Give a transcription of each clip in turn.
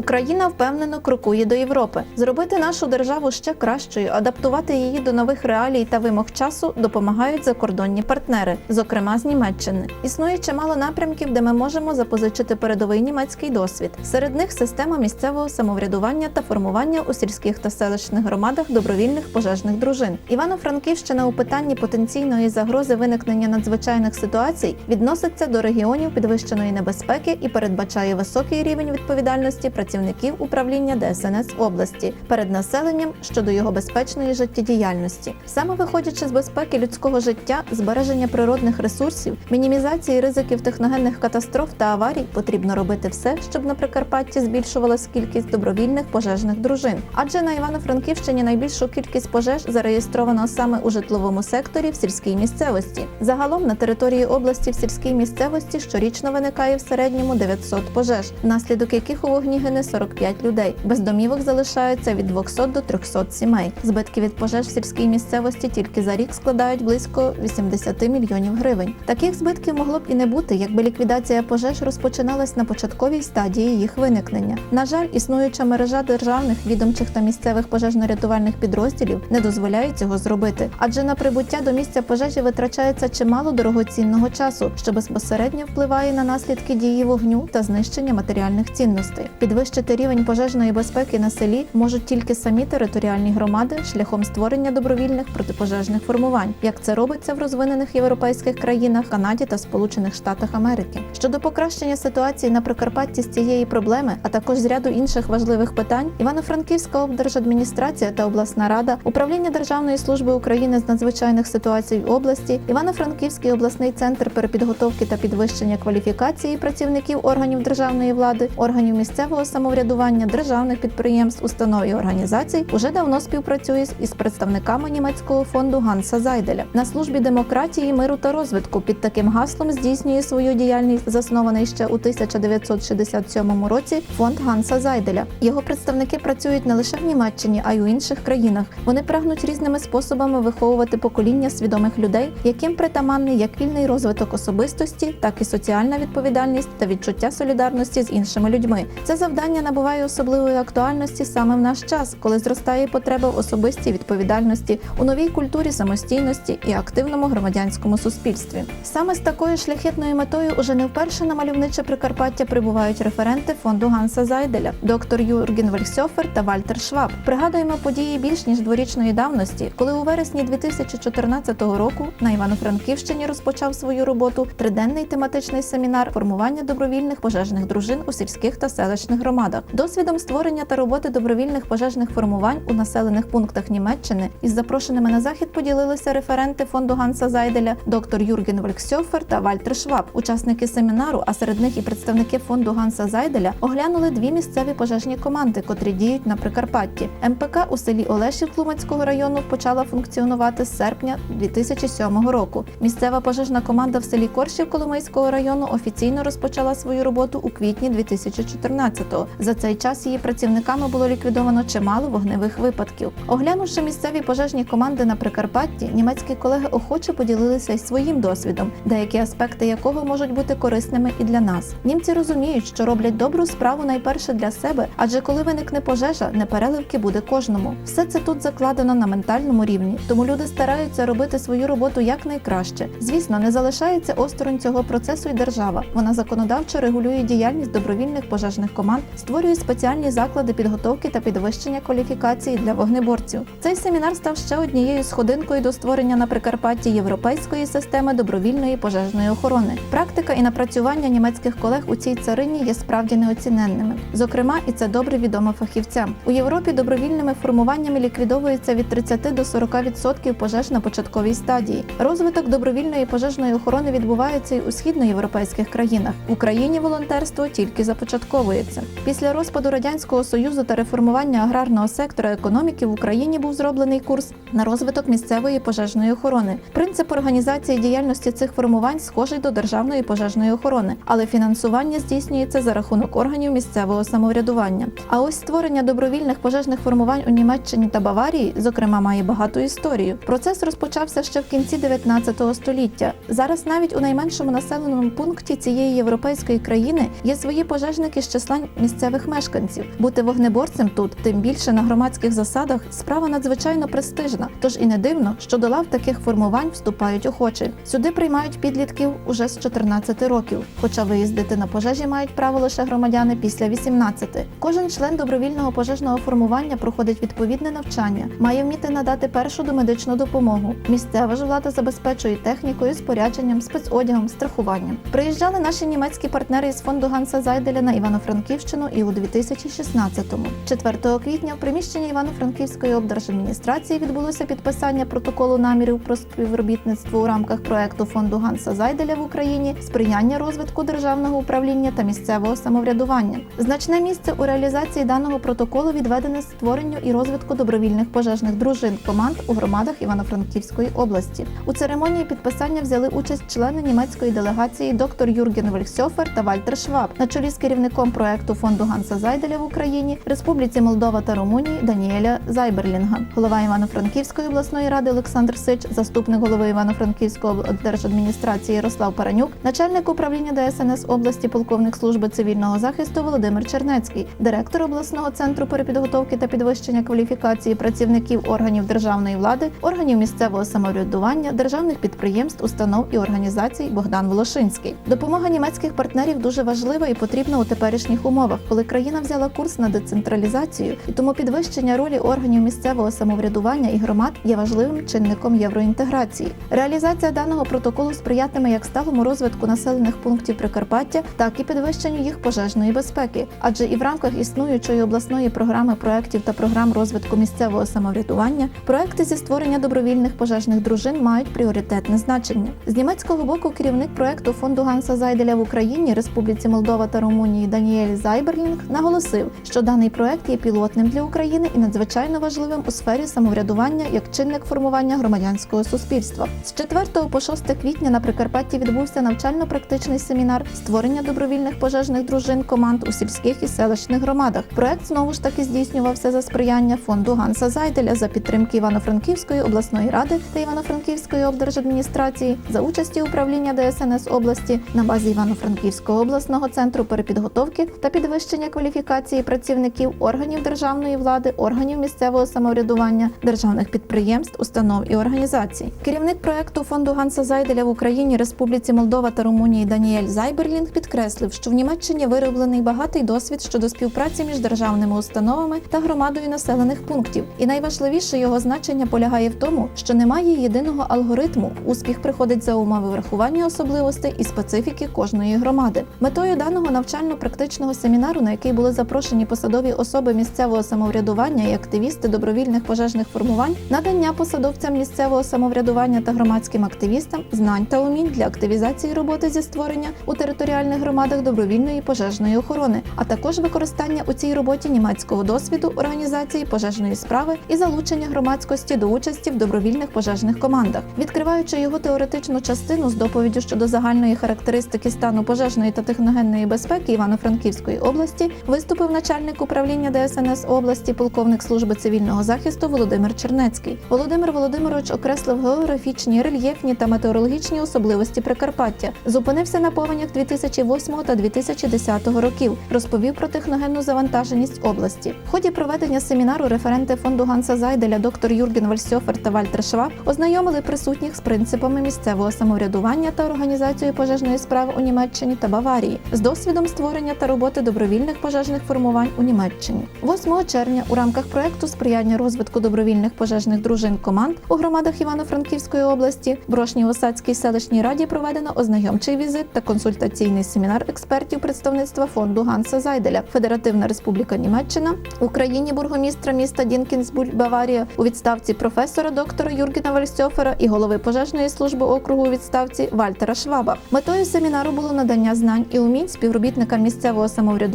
Україна впевнено крокує до Європи. Зробити нашу державу ще кращою, адаптувати її до нових реалій та вимог часу допомагають закордонні партнери, зокрема з Німеччини. Існує чимало напрямків, де ми можемо запозичити передовий німецький досвід. Серед них система місцевого самоврядування та формування у сільських та селищних громадах добровільних пожежних дружин. Івано-Франківщина у питанні потенційної загрози виникнення надзвичайних ситуацій відноситься до регіонів підвищеної небезпеки і передбачає високий рівень відповідальності працівників управління ДСНС області перед населенням щодо його безпечної життєдіяльності. Саме виходячи з безпеки людського життя, збереження природних ресурсів, мінімізації ризиків техногенних катастроф та аварій, потрібно робити все, щоб на Прикарпатті збільшувалась кількість добровільних пожежних дружин. Адже на Івано-Франківщині найбільшу кількість пожеж зареєстровано саме у житловому секторі в сільській місцевості. Загалом на території області в сільській місцевості щорічно виникає в середньому 900 пожеж, внаслідок яких у вогні гине 45 людей. Без домівок залишаються від 200 до 300 сімей. Збитки від пожеж в сільській місцевості тільки за рік складають близько 80 мільйонів гривень. Таких збитків могло б і не бути, якби ліквідація пожеж розпочиналась на початковій стадії їх виникнення. На жаль, існуюча мережа державних відомчих та місцевих пожежно-рятувальних підрозділів не дозволяє цього зробити, адже на прибуття до місця пожежі витрачається чимало дорогоцінного часу, що безпосередньо впливає на наслідки дії вогню та знищення матеріальних цінностей. Підвищити рівень пожежної безпеки на селі можуть тільки самі територіальні громади шляхом створення добровільних протипожежних формувань, як це робиться в розвинених європейських країнах, Канаді та Сполучених Штатах Америки. Щодо покращення ситуації на Прикарпатті з цієї проблеми, а також з ряду інших важливих питань, Івано-Франківська облдержадміністрація та обласна рада, управління Державної служби України з надзвичайних ситуацій в області, Івано-Франківський обласний центр перепідготовки та підвищення кваліфікації працівників органів державної влади, органів місцевого самоврядування, державних підприємств, установ і організацій уже давно співпрацює із представниками німецького фонду Ганса Зайделя на службі демократії, миру та розвитку. Під таким гаслом здійснює свою діяльність, заснований ще у 1967 році фонд Ганса Зайделя. Його представники працюють не лише в Німеччині, а й у інших країнах. Вони прагнуть різними способами виховувати покоління свідомих людей, яким притаманний як вільний розвиток особистості, так і соціальна відповідальність та відчуття солідарності з іншими людьми. Це завдання набуває особливої актуальності саме в наш час, коли зростає потреба в особистій відповідальності, у новій культурі самостійності і активному громадянському суспільстві. Саме з такою шляхетною метою уже не вперше на мальовниче Прикарпаття прибувають референти фонду Ганса Зайделя, доктор Юрген Вельсьофер та Вальтер Шваб. Пригадуємо події більш ніж дворічної давності, коли у вересні 2014 року на Івано-Франківщині розпочав свою роботу триденний тематичний семінар формування добровільних пожежних дружин у сільських та селищних громадах. Досвідом створення та роботи добровільних пожежних формувань у населених пунктах Німеччини із запрошеними на захід поділилися референти фонду Ганса Зайделя, доктор Юрген Вольксьофер та Вальтер Шваб. Учасники семінару, а серед них і представники фонду Ганса Зайделя, оглянули дві місцеві пожежні команди, котрі діють на Прикарпатті. МПК у селі Олешів Тлумацького району почала функціонувати з серпня 2007 року. Місцева пожежна команда в селі Коршів Коломийського району офіційно розпочала свою роботу у квітні 2014-го. За цей час її працівниками було ліквідовано чимало вогневих випадків. Оглянувши місцеві пожежні команди на Прикарпатті, німецькі колеги охоче поділилися й своїм досвідом, деякі аспекти якого можуть бути корисними і для нас. Німці розуміють, що роблять добру справу найперше для себе, адже коли виникне пожежа, непереливки буде кожному. Все це тут закладено на ментальному рівні, тому люди стараються робити свою роботу якнайкраще. Звісно, не залишається осторонь цього процесу і держава. Вона законодавчо регулює діяльність добровільних пожежних команд, створює спеціальні заклади підготовки та підвищення кваліфікації для вогнеборців. Цей семінар став ще однією сходинкою до створення на Прикарпатті європейської системи добровільної пожежної охорони. Практика і напрацювання німецьких колег у цій царині є справді неоціненними. Зокрема, і це добре відомо фахівцям. У Європі добровільними формуваннями ліквідовується від 30 до 40% пожеж на початковій стадії. Розвиток добровільної пожежної охорони відбувається і у східноєвропейських країнах. В Україні волонтерство тільки започатковується. Після розпаду радянського союзу та реформування аграрного сектора економіки в Україні був зроблений курс на розвиток місцевої пожежної охорони. Принцип організації діяльності цих формувань схожий до державної пожежної охорони, але фінансування здійснюється за рахунок органів місцевого самоврядування. А ось створення добровільних пожежних формувань у Німеччині та Баварії, зокрема, має багату історію. Процес розпочався ще в кінці 19 століття. Зараз навіть у найменшому населеному пункті цієї європейської країни є свої пожежники з числа місцевих місцевих мешканців. Бути вогнеборцем тут, тим більше на громадських засадах, справа надзвичайно престижна. Тож і не дивно, що до лав таких формувань вступають охочі. Сюди приймають підлітків уже з 14 років, хоча виїздити на пожежі мають право лише громадяни після 18. Кожен член добровільного пожежного формування проходить відповідне навчання, має вміти надати першу домедичну допомогу. Місцева ж влада забезпечує технікою, спорядженням, спецодягом, страхуванням. Приїжджали наші німецькі партнери із фонду Ганса Зайделя на Івано-Франківщину і у 2016-му. 4 квітня в приміщенні Івано-Франківської облдержадміністрації відбулося підписання протоколу намірів про співробітництво у рамках проекту фонду Ганса Зайделя в Україні, сприяння розвитку державного управління та місцевого самоврядування. Значне місце у реалізації даного протоколу відведене створенню і розвитку добровільних пожежних дружин команд у громадах Івано-Франківської області. У церемонії підписання взяли участь члени німецької делегації доктор Юрген Вельсьофер та Вальтер Шваб на чолі з керівником проекту фонду Ганса Зайделя в Україні, Республіці Молдова та Румунії Даніеля Зайберлінга, голова Івано-Франківської обласної ради Олександр Сич, заступник голови Івано-Франківської облдержадміністрації Ярослав Паранюк, начальник управління ДСНС області, полковник служби цивільного захисту Володимир Чернецький, директор обласного центру перепідготовки та підвищення кваліфікації працівників органів державної влади, органів місцевого самоврядування, державних підприємств, установ і організацій Богдан Волошинський. Допомога німецьких партнерів дуже важлива і потрібна у теперішніх умовах, коли країна взяла курс на децентралізацію, і тому підвищення ролі органів місцевого самоврядування і громад є важливим чинником євроінтеграції. Реалізація даного протоколу сприятиме як сталому розвитку населених пунктів Прикарпаття, так і підвищенню їх пожежної безпеки, адже і в рамках існуючої обласної програми проєктів та програм розвитку місцевого самоврядування проекти зі створення добровільних пожежних дружин мають пріоритетне значення. З німецького боку керівник проекту фонду Ганса Зайделя в Україні, Республіці Молдова та Румунії Даніель Зайберлінг наголосив, що даний проект є пілотним для України і надзвичайно важливим у сфері самоврядування як чинник формування громадянського суспільства. З 4 по 6 квітня на Прикарпатті відбувся навчально-практичний семінар створення добровільних пожежних дружин команд у сільських і селищних громадах. Проект знову ж таки здійснювався за сприяння фонду Ганса Зайделя за підтримки Івано-Франківської обласної ради та Івано-Франківської облдержадміністрації за участі управління ДСНС області на базі Івано-Франківського обласного центру перепідготовки та підвищення кваліфікації працівників органів державної влади, органів місцевого самоврядування, державних підприємств, установ і організацій. Керівник проекту фонду Ганса Зайделя в Україні, Республіці Молдова та Румунії Даніель Зайберлінг підкреслив, що в Німеччині вироблений багатий досвід щодо співпраці між державними установами та громадою населених пунктів. І найважливіше його значення полягає в тому, що немає єдиного алгоритму. Успіх приходить за умови врахування особливостей і специфіки кожної громади. Метою даного навчально-практичного семінару, на який були запрошені посадові особи місцевого самоврядування і активісти добровільних пожежних формувань, надання посадовцям місцевого самоврядування та громадським активістам знань та умінь для активізації роботи зі створення у територіальних громадах добровільної пожежної охорони, а також використання у цій роботі німецького досвіду організації пожежної справи і залучення громадськості до участі в добровільних пожежних командах, відкриваючи його теоретичну частину з доповіддю щодо загальної характеристики стану пожежної та техногенної безпеки Івано-Франківської області, виступив начальник управління ДСНС області, полковник служби цивільного захисту Володимир Чернецький. Володимир Володимирович окреслив географічні, рельєфні та метеорологічні особливості Прикарпаття, зупинився на повенях 2008 та 2010 років, розповів про техногенну завантаженість області. В ході проведення семінару референти фонду Ганса Зайделя, доктор Юрген Вальсьофер та Вальтер Шваб ознайомили присутніх з принципами місцевого самоврядування та організацією пожежної справи у Німеччині та Баварії, з досвідом створення та роботи добровільних пожежних формувань у Німеччині. 8 червня у рамках проекту сприяння розвитку добровільних пожежних дружин команд у громадах Івано-Франківської області в Брошній Осадській селищній раді проведено ознайомчий візит та консультаційний семінар експертів представництва фонду Ганса Зайделя, Федеративна Республіка Німеччина, Україні бургомістра міста Дінкінсбург, Баварія, у відставці професора доктора Юргена Вальсьофера і голови пожежної служби округу у відставці Вальтера Шваба. Метою семінару було надання знань і умінь співробітникам місцевого самоврядування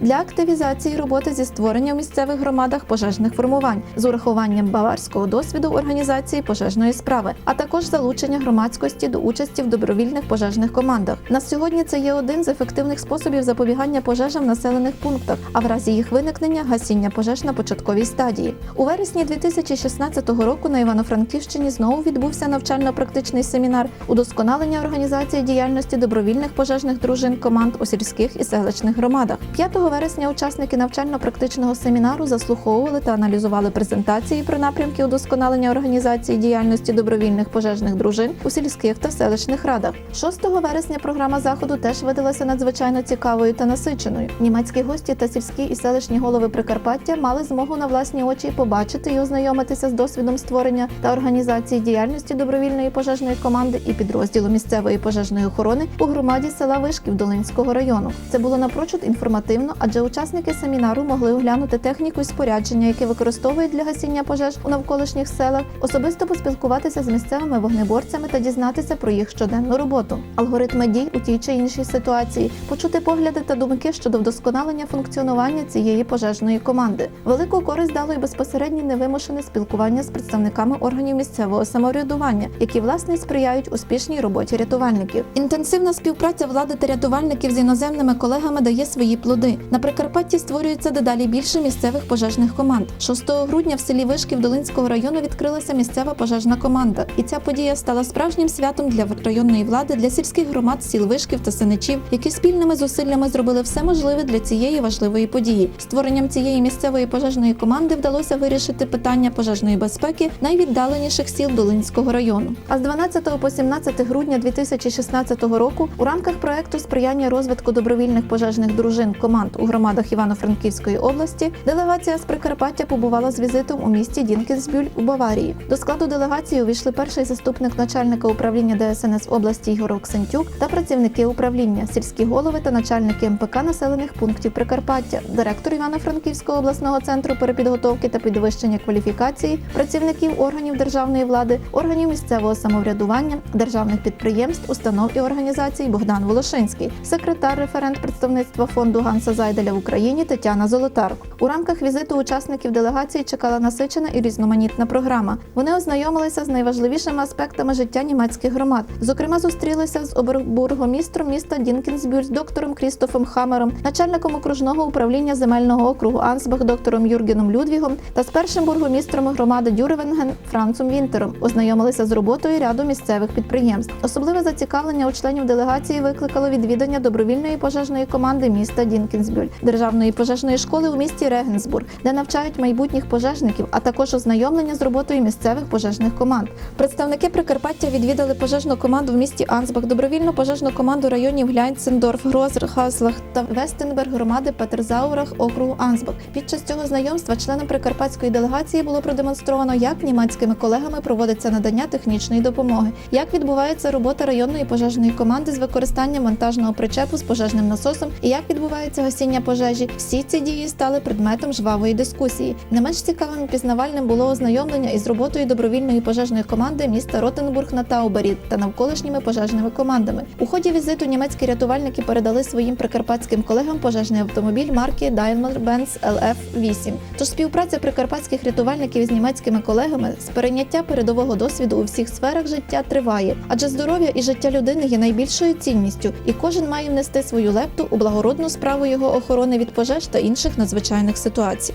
для активізації роботи зі створення в місцевих громадах пожежних формувань з урахуванням баварського досвіду організації пожежної справи, а також залучення громадськості до участі в добровільних пожежних командах. На сьогодні це є один з ефективних способів запобігання пожежам в населених пунктах, а в разі їх виникнення гасіння пожеж на початковій стадії. У вересні 2016 року на Івано-Франківщині знову відбувся навчально-практичний семінар удосконалення організації діяльності добровільних пожежних дружин команд у сільських і селищних громадах. Громадах. 5 вересня учасники навчально-практичного семінару заслуховували та аналізували презентації про напрямки удосконалення організації діяльності добровільних пожежних дружин у сільських та селищних радах. 6 вересня програма заходу теж видалася надзвичайно цікавою та насиченою. Німецькі гості та сільські і селищні голови Прикарпаття мали змогу на власні очі побачити і ознайомитися з досвідом створення та організації діяльності добровільної пожежної команди і підрозділу місцевої пожежної охорони у громаді села Вишків Долинського району. Це було напрочуд інформативно, адже учасники семінару могли оглянути техніку і спорядження, яке використовують для гасіння пожеж у навколишніх селах, особисто поспілкуватися з місцевими вогнеборцями та дізнатися про їх щоденну роботу, алгоритми дій у тій чи іншій ситуації, почути погляди та думки щодо вдосконалення функціонування цієї пожежної команди. Велику користь дало й безпосереднє невимушене спілкування з представниками органів місцевого самоврядування, які власне сприяють успішній роботі рятувальників. Інтенсивна співпраця влади та рятувальників з іноземними колегами дає свої плоди. На Прикарпатті створюється дедалі більше місцевих пожежних команд. 6 грудня в селі Вишків Долинського району відкрилася місцева пожежна команда, і ця подія стала справжнім святом для районної влади, для сільських громад сіл Вишків та Синичів, які спільними зусиллями зробили все можливе для цієї важливої події. Створенням цієї місцевої пожежної команди вдалося вирішити питання пожежної безпеки найвіддаленіших сіл Долинського району. А з 12 по 17 грудня 2016 року у рамках проекту сприяння розвитку добровільних пожежних дружин команд у громадах Івано-Франківської області делегація з Прикарпаття побувала з візитом у місті Дінкенсбюль у Баварії. До складу делегації увійшли перший заступник начальника управління ДСНС області Ігор Оксентюк та працівники управління, сільські голови та начальники МПК населених пунктів Прикарпаття, директор Івано-Франківського обласного центру перепідготовки та підвищення кваліфікації, працівників органів державної влади, органів місцевого самоврядування, державних підприємств, установ і організацій Богдан Волошинський, секретар референт представництва фонду Ганса Зайделя в Україні Тетяна Золотар. У рамках візиту учасників делегації чекала насичена і різноманітна програма. Вони ознайомилися з найважливішими аспектами життя німецьких громад. Зокрема, зустрілися з обербургомістром міста Дінкенсбюр, з доктором Крістофом Хамером, начальником окружного управління земельного округу Ансбах доктором Юргеном Людвігом та з першим бургомістром громади Дюрвенген Францом Вінтером. Ознайомилися з роботою ряду місцевих підприємств. Особливе зацікавлення у членів делегації викликало відвідання добровільної пожежної команди міста Дінкенсбюль, державної пожежної школи у місті Регенсбург, де навчають майбутніх пожежників, а також ознайомлення з роботою місцевих пожежних команд. Представники Прикарпаття відвідали пожежну команду в місті Ансбах, добровільну пожежну команду районів Глянцендорф, Грозр, Хаслах та Вестенберг громади Петерзаурах округу Ансбах. Під час цього знайомства членам прикарпатської делегації було продемонстровано, як німецькими колегами проводиться надання технічної допомоги, як відбувається робота районної пожежної команди з використанням монтажного причепу з пожежним насосом і як відбувається гасіння пожежі. Всі ці дії стали предметом жвавої дискусії. Не менш цікавим і пізнавальним було ознайомлення із роботою добровільної пожежної команди міста Ротенбург на Таубері та навколишніми пожежними командами. У ході візиту німецькі рятувальники передали своїм прикарпатським колегам пожежний автомобіль марки Daimler-Benz LF-8. Тож співпраця прикарпатських рятувальників із німецькими колегами з перейняття передового досвіду у всіх сферах життя триває, адже здоров'я і життя людини є найбільшою цінністю, і кожен має внести свою лепту у благородну справу його охорони від пожеж та інших надзвичайних ситуацій.